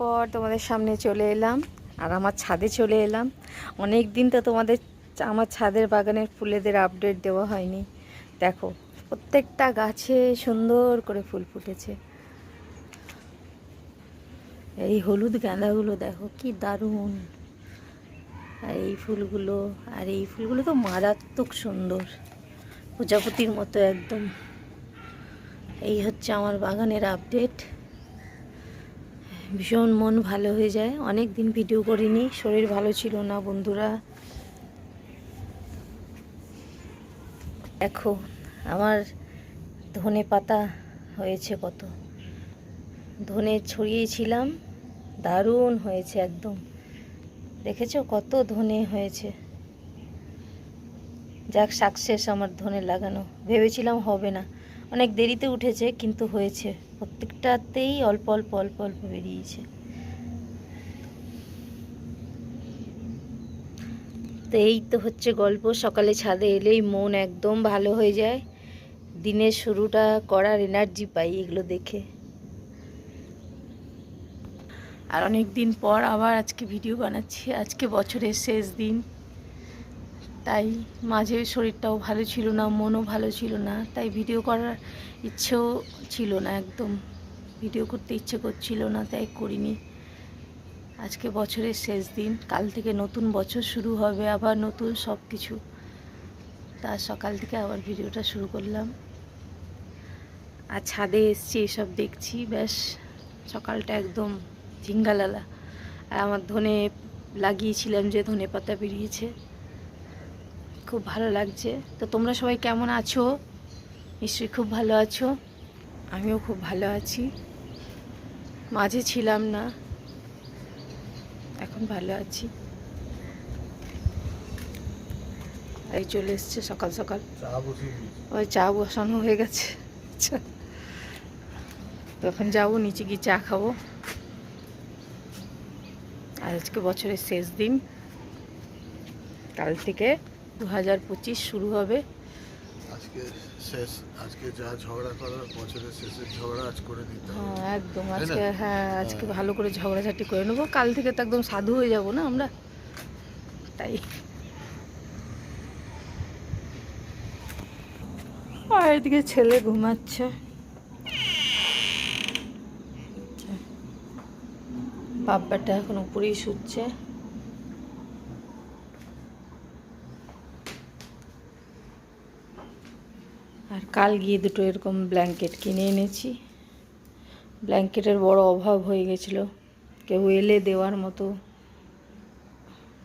পর তোমাদের সামনে চলে এলাম, আর আমার ছাদে চলে এলাম। অনেক দিন তো তোমাদের আমার ছাদের বাগানের ফুলেদের আপডেট দেওয়া হয়নি। দেখো, প্রত্যেকটা গাছে সুন্দর করে ফুল ফুটেছে। এই হলুদ গাঁদাগুলো দেখো, কি দারুণ। আর এই ফুলগুলো, আর এই ফুলগুলো তো মারাত্মক সুন্দর। প্রজাপতির মতো একদম। এই হচ্ছে আমার বাগানের আপডেট ভীষণ মন ভালো হয়ে যায়। অনেক দিন ভিডিও করিনি, শরীর ভালো ছিল না বন্ধুরা। দেখো, আমার ধনে পাতা হয়েছে কত। ধনে ছড়িয়েছিলাম দারুণ হয়েছে একদম। দেখেছ কত ধনে হয়েছে। যাক সাকসেস আমার ধনে লাগানো। ভেবেছিলাম হবে না। অনেক দেরিতে উঠেছে, কিন্তু হয়েছে। প্রত্যেকটাতেই অল্প অল্প অল্প অল্প বেরিয়েছে। তো এই তো হচ্ছে গল্প। সকালে ছাদে এলেই মন একদম ভালো হয়ে যায়। দিনের শুরুটা করার এনার্জি পাই এগুলো দেখে। আর অনেক দিন পর আবার আজকে ভিডিও বানাচ্ছি। আজকে বছরের শেষ দিন। তাই মাঝে শরীরটাও ভালো ছিল না, মনও ভালো ছিল না, তাই ভিডিও করার ইচ্ছেও ছিল না একদম। ভিডিও করতে ইচ্ছে করছিল না, তাই করিনি। আজকে বছরের শেষ দিন, কাল থেকে নতুন বছর শুরু হবে, আবার নতুন সব কিছু তার সকাল থেকে আবার ভিডিওটা শুরু করলাম। আর ছাদে এসছি, এসব দেখছি, ব্যাস, সকালটা একদম ঝিঙ্গালালা। আর আমার ধনে লাগিয়েছিলাম যে ধনে পাতা বেরিয়েছে। খুব ভালো লাগছে। তো তোমরা সবাই কেমন আছো? নিশ্চয়ই খুব ভালো আছো। আমিও খুব ভালো আছি। মাঝে ছিলাম না। এখন ভালো আছি। এই চলে এসছে সকাল সকাল। ওই চা বসানো হয়ে গেছে। আচ্ছা। তখন যাব নিচে গিয়ে চা খাব। আর আজকে বছরের শেষ দিন। কাল থেকে দু হাজার পঁচিশ শুরু হবে। আজকে শেষ আজকে যা ঝগড়া করার বছরের শেষের ঝগড়া আজ করে দিতে হবে। হ্যাঁ একদম আজকে হ্যাঁ আজকে হ্যাঁ। ভালো করে ঝগড়াঝাটি করে নেব। কাল থেকে তো একদম সাধু হয়ে যাব না আমরা? তাই। আর এদিকে ছেলে ঘুমাচ্ছে। বাব্বাটা এখন উপরেই শুচ্ছে। আর কাল গিয়ে দুটো এরকম ব্ল্যাঙ্কেট কিনে এনেছি। ব্ল্যাঙ্কেটের বড় অভাব হয়ে গেছিল। কেউ এলে দেওয়ার মতো।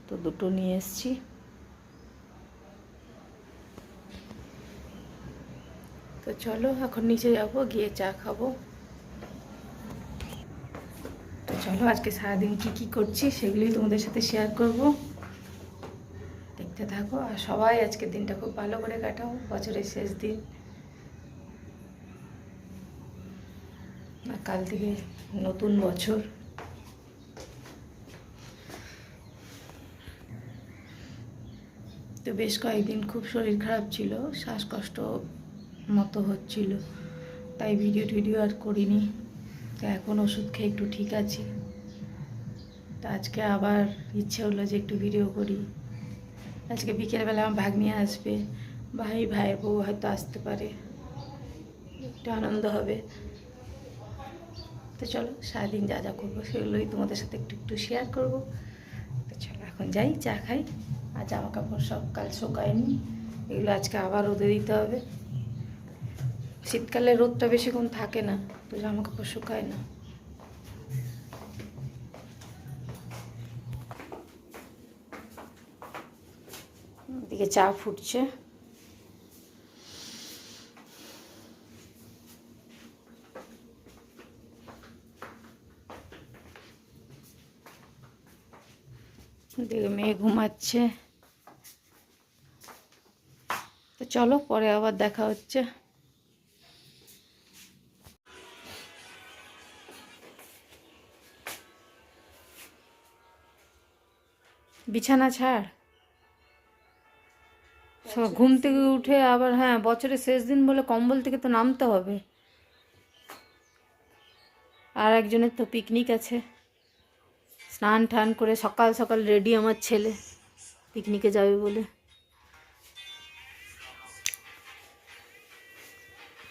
তো দুটো নিয়ে এসছি। তো চলো, এখন নিচে যাব, গিয়ে চা খাব। তো চলো, আজকে সারাদিন কি কি করছি সেগুলোই তোমাদের সাথে শেয়ার করব। দেখতে থাকো। আর সবাই আজকের দিনটা খুব ভালো করে কাটাও, বছরের শেষ দিন। কাল থেকে নতুন বছর। তো বেশ কয়েকদিন খুব শরীর খারাপ ছিল, শ্বাসকষ্ট মতো হচ্ছিল। তাই ভিডিও টিডিও আর করিনি। তো এখন ওষুধ খেয়ে একটু ঠিক আছি। তো আজকে আবার ইচ্ছে হলো যে একটু ভিডিও করি। আজকে বিকেলবেলা আমার ভাগ্নি আসবে। ভাই ভাইয়ের বউ হয়তো আসতে পারে। একটু আনন্দ হবে। তো চলো, সারাদিন যা যা করব সেগুলোই তোমাদের সাথে একটু একটু শেয়ার করব। তো চলো, এখন যাই, চা খাই। আর জামা কাপড় সব কাল শোকায়নি। এগুলো আজকে আবার রোদে দিতে হবে। শীতকালে রোদটা বেশিক্ষণ থাকে না, তো জামা কাপড় শুকায় না। এদিকে চা ফুটছে। এদিকে মেয়ে ঘুমাচ্ছে। তো চলো পরে আবার দেখা হচ্ছে। বিছানা ছাড়। ঘুম থেকে উঠে আবার হ্যাঁ বছরের শেষ দিন বলে কম্বল থেকে তো নামতে হবে। আর একজনের তো পিকনিক আছে। স্নান টান করে সকাল সকাল রেডি আমার ছেলে। পিকনিকে যাবে বলে।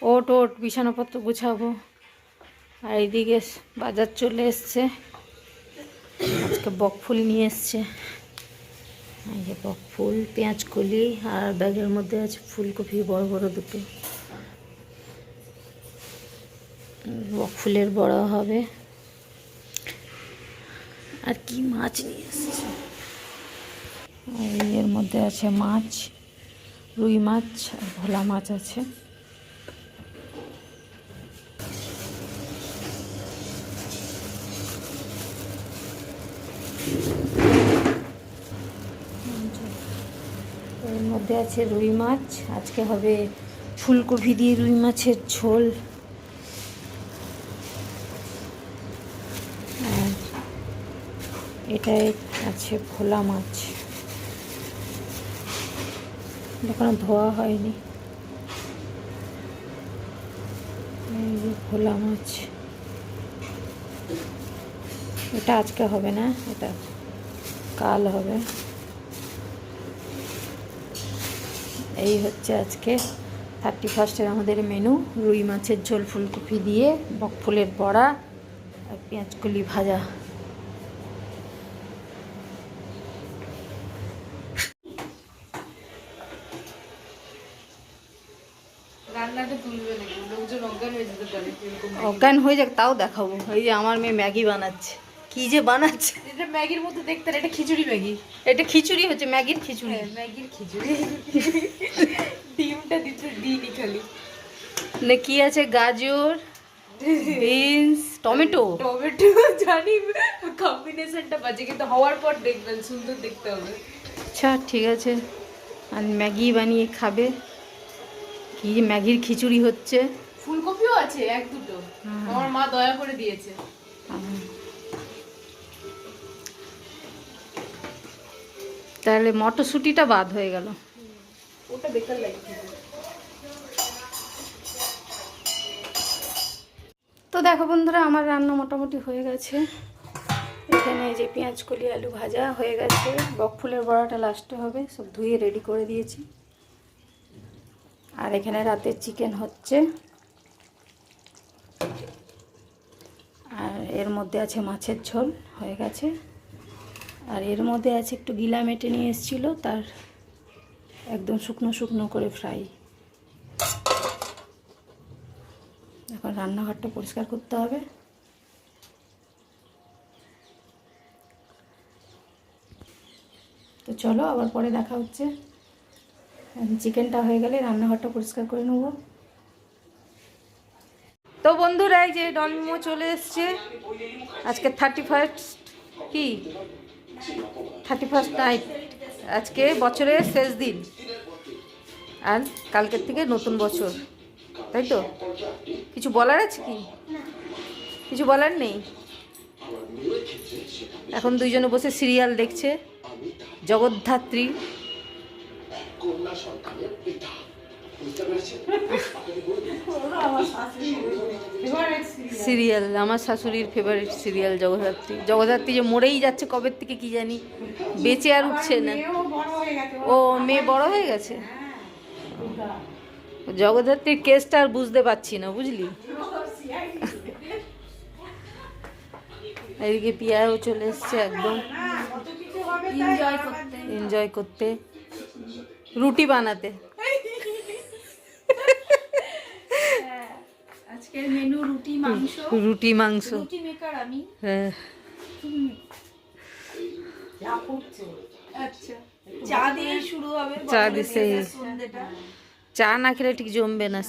ওট ওট, বিছানাপত্র গুছাবো। আর এইদিকে বাজার চলে এসছে। আজকে বকফুল নিয়ে এসছে। এই যে বকফুল পেঁয়াজ, কলি আর ব্যাগের মধ্যে আছে ফুলকপি, বড় বড় দুটো। বকফুলের বড় হবে। আর কি মাছ নিয়ে এসছে? এর মধ্যে আছে মাছ, রুই মাছ আর ভোলা মাছ আছে এর মধ্যে আছে রুই মাছ, আজকে হবে ফুলকপি দিয়ে রুই মাছের ঝোল। এটাই আছে ভোলা মাছ। এখনও ধোয়া হয়নি। ভোলা মাছ। এটা আজকে হবে না, এটা কাল হবে। এই হচ্ছে আজকে থার্টি ফার্স্টের আমাদের মেনু রুই মাছের ঝোল ফুলকপি দিয়ে বকফুলের বড়া আর পেঁয়াজকলি ভাজা। অজ্ঞান হয়ে যাক তাও দেখাবো। এই যে আমার মেয়ে ম্যাগি বানাচ্ছে। কি যে বানাচ্ছে? এটা ম্যাগির মধ্যে দেখতে না, এটা খিচুড়ি ম্যাগি। এটা খিচুড়ি হচ্ছে ম্যাগির খিচুড়ি। হ্যাঁ ম্যাগির খিচুড়ি। ডিমটা দিতে দিইনি খালি। মানে কি আছে? গাজর বিনস টমেটো। টমেটো জানি কম্বিনেশনটা বাজে কিন্তু হওয়ার পর দেখবেন সুন্দর দেখতে হবে। আচ্ছা ঠিক আছে। আর ম্যাগি বানিয়ে খাবে। কি ম্যাগির খিচুড়ি হচ্ছে। ফুলকপিও আছে এক দুটো। আমার মা দয়া করে দিয়েছে। তাহলে মটরশুঁটিটা বাদ হয়ে গেল। ওটা বেকার লাগে তো দেখো বন্ধুরা আমার রান্না মোটামুটি হয়ে গেছে। এখানে যে পেঁয়াজ কলি আলু ভাজা হয়ে গেছে। বকফুলের বড়াটা লাস্টে হবে সব ধুয়ে রেডি করে দিয়েছি। আর এখানে রাতের চিকেন হচ্ছে। আর এর মধ্যে আছে মাছের ঝোল হয়ে গেছে। আর এর মধ্যে আছে একটু গিলা মেটে নিয়ে এসেছিল, তার একদম শুকনো শুকনো করে ফ্রাই এখন রান্নাঘরটা পরিষ্কার করতে হবে। তো চলো, আবার পরে দেখা হচ্ছে। চিকেনটা হয়ে গেলে রান্নাঘরটা পরিষ্কার করে নেব। তো বন্ধুরা, এই যে ডলমো চলে এসছে। আজকে থার্টি ফার্স্ট কি? থার্টি ফার্স্ট নাইট আজকে বছরের শেষ দিন। আর কালকের থেকে নতুন বছর। তাই তো? কিছু বলার আছে কি? কিছু বলার নেই? এখন দুইজনে বসে সিরিয়াল দেখছে। জগদ্ধাত্রী। সিরিয়াল আমার শাশুড়ির ফেভারিট সিরিয়াল জগদ্ধাত্রী। জগদ্ধাত্রী যে মরেই যাচ্ছে কবের থেকে কি জানি বেঁচে আর উঠছে না। ও মেয়ে বড় হয়ে গেছে? জগদ্ধাত্রীর কেসটা আর বুঝতে পারছি না বুঝলি? এদিকে পিয়াও চলে এসছে একদম। এনজয় করতে এনজয় করতে। রুটি বানাতে। আজকের মেনু রুটি মাংস। রুটি মাংস। রুটি মেকার আমি। হ্যাঁ। আচ্ছা। চা দিয়ে শুরু হবে। চা সন্ধ্যেটা চা না খেলে ঠিক জমবে না।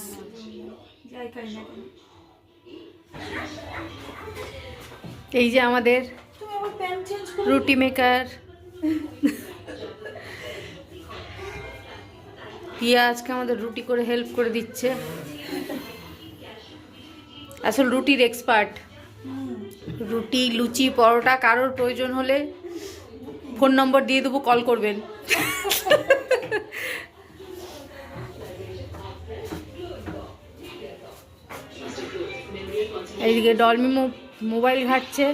এই যে আমাদের তুমি আবার প্যান চেঞ্জ করে রুটি মেকার পিয়া আজকে আমাদের রুটি করে হেল্প করে দিচ্ছে। আসল রুটির এক্সপার্ট রুটি লুচি পরোটা কারোর প্রয়োজন হলে ফোন নম্বর দিয়ে দেবো কল করবেন। এইদিকে ডলমিমো মোবাইল ঘাটছে।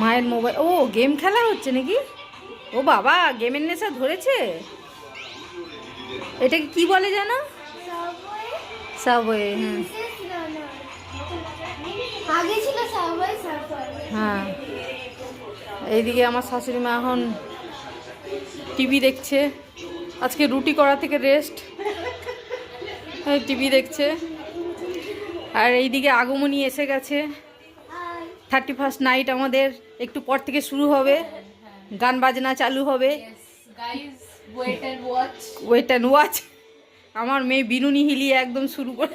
মায়ের মোবাইল ও গেম খেলা হচ্ছে নাকি? ও বাবা গেমের নেশা ধরেছে? এটাকে কি বলে জানো? সাবওয়ে হ্যাঁ। আগে ছিল সার্ফার হ্যাঁ। এইদিকে আমার শাশুড়ি মা এখন টিভি দেখছে। আজকে রুটি করা থেকে রেস্ট। টিভি দেখছে। আর এইদিকে আগমনী এসে গেছে। থার্টি ফার্স্ট নাইট আমাদের। একটু পর থেকে শুরু হবে। গান বাজনা চালু হবে। ওয়েট ওয়াচ অ্যান্ড ওয়াচ আমার মেয়ে বিনুনি হিলিয়ে একদম শুরু করে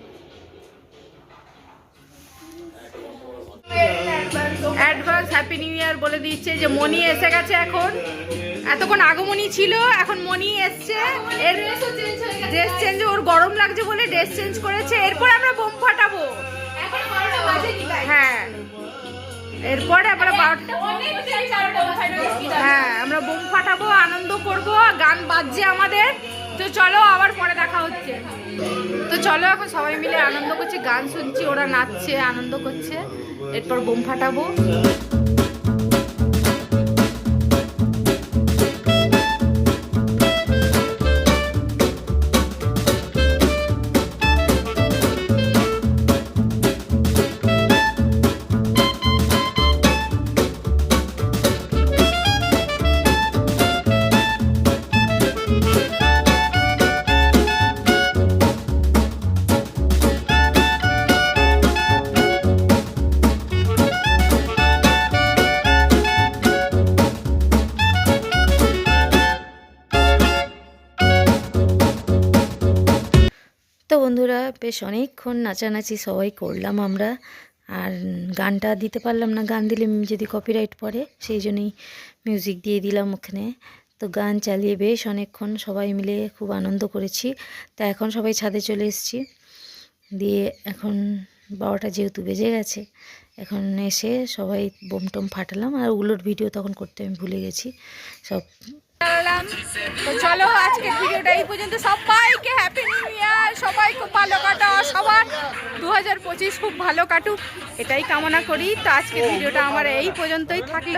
অ্যাডভান্স হ্যাপি নিউ ইয়ার বলে দিচ্ছে যে মনি এসে গেছে এখন। এতক্ষণ আগমনী ছিল এখন মনি এসছে। এর ড্রেস চেঞ্জ ওর গরম লাগছে বলে ড্রেস চেঞ্জ করেছে। এরপর আমরা বোম ফাটাবো। হ্যাঁ। এরপরে আমরা বাজে। হ্যাঁ আমরা বোম ফাটাবো আনন্দ করব গান বাজছে আমাদের। তো চলো, আবার পরে দেখা হচ্ছে। তো চলো, এখন সবাই মিলে আনন্দ করছি, গান শুনছি, ওরা নাচছে, আনন্দ করছে। এরপর বোম ফাটাবো। বেশ অনেকক্ষণ নাচানাচি সবাই করলাম আমরা। আর গানটা দিতে পারলাম না, গান দিলে যদি কপিরাইট পড়ে, সেই জন্যই মিউজিক দিয়ে দিলাম ওখানে। তো গান চালিয়ে বেশ অনেকক্ষণ সবাই মিলে খুব আনন্দ করেছি। তা এখন সবাই ছাদে চলে এসেছি। দিয়ে এখন বারোটা যেহেতু বেজে গেছে, এখন এসে সবাই বোম টোম ফাটালাম। আর ওগুলোর ভিডিও তখন করতে আমি ভুলে গেছি। সব চলো আজকের ভিডিওটা এই পর্যন্ত। সবাইকে হ্যাপি নিউ ইয়ার সবাই খুব ভালো হাজার পঁচিশ খুব ভালো কাটুক এটাই কামনা করি। তো আজকের ভিডিওটা আমার এই পর্যন্তই থাকল।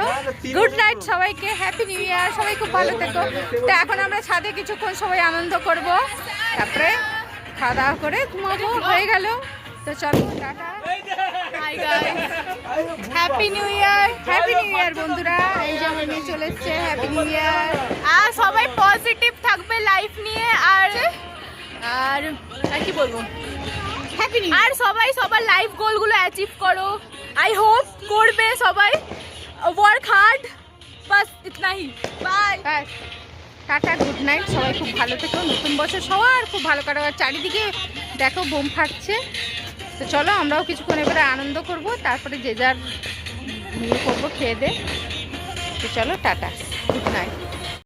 গুড নাইট সবাইকে হ্যাপি নিউ ইয়ার সবাই খুব ভালো থেকো। তো এখন আমরা ছাদে কিছুক্ষণ সবাই আনন্দ করব। তারপরে খাওয়া দাওয়া করে ঘুমাবো হয়ে গেল। তো চলো tata. Happy new year happy new year বন্ধুরা। এই যে আমার মেয়ে চলে এসছে হ্যাপি নিউ ইয়ার আর সবাই পজিটিভ থাকবে লাইফ নিয়ে আর আর আর কি বলব? আর সবাই সবার লাইফ গোলগুলো অ্যাচিভ করো। আই হোপ করবে সবাই। ওয়ার্ক হার্ড বাস ইতনা হি বাই টাটা গুড নাইট সবাই খুব ভালো থেকো। নতুন বছর সবার খুব ভালো কাটো আর চারিদিকে দেখো বোম ফাটছে। তো চলো আমরাও কিছুক্ষণ এবারে আনন্দ করব। তারপরে যে যার ইয়ে করব খেয়ে দে। তো চলো টাটা। Good night